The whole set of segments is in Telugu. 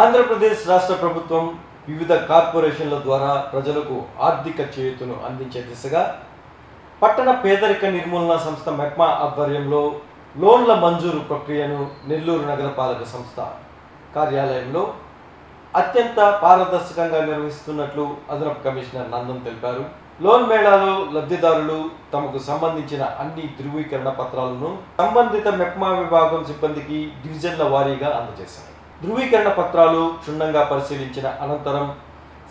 ఆంధ్రప్రదేశ్ రాష్ట్ర ప్రభుత్వం వివిధ కార్పొరేషన్ల ద్వారా ప్రజలకు ఆర్థిక చేయుతను అందించే దిశగా పట్టణ పేదరిక నిర్మూలన సంస్థ మెప్మా ఆధ్వర్యంలో లోన్ల మంజూరు ప్రక్రియను నెల్లూరు నగరపాలక సంస్థ కార్యాలయంలో అత్యంత పారదర్శకంగా నిర్వహిస్తున్నట్లు అదనపు కమిషనర్ నందన్ తెలిపారు. లోన్ మేళాలో లబ్ధిదారులు తమకు సంబంధించిన అన్ని ధృవీకరణ పత్రాలను సంబంధిత మెప్మా విభాగం సిబ్బందికి డివిజన్ల వారీగా అందజేశారు. ధృవీకరణ పత్రాలు క్షుణ్ణంగా పరిశీలించిన అనంతరం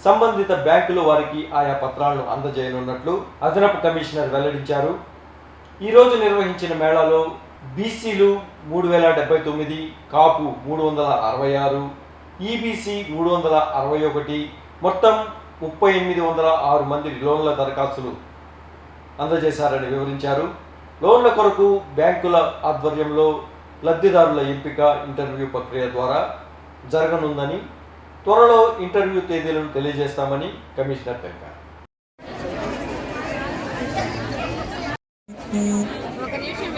సంబంధిత బ్యాంకులు వారికి ఆయా పత్రాలను అందజేయనున్నట్లు అదనపు కమిషనర్ వెల్లడించారు. ఈరోజు నిర్వహించిన మేళాలో బీసీలు మూడు వేల డెబ్బై తొమ్మిది కాపు మూడు వందల అరవై ఆరు ఈబీసీ మూడు వందల అరవై ఒకటి మొత్తం ముప్పై ఎనిమిది వందల ఆరు మంది లోన్ల దరఖాస్తులు అందజేశారని వివరించారు. లోన్ల కొరకు బ్యాంకుల ఆధ్వర్యంలో లబ్ధిదారుల ఎంపిక ఇంటర్వ్యూ ప్రక్రియ ద్వారా జరగనుందని త్వరలో ఇంటర్వ్యూ తేదీలను తెలియజేస్తామని కమిషనర్ తెలిపారు. ఒక నిమిషం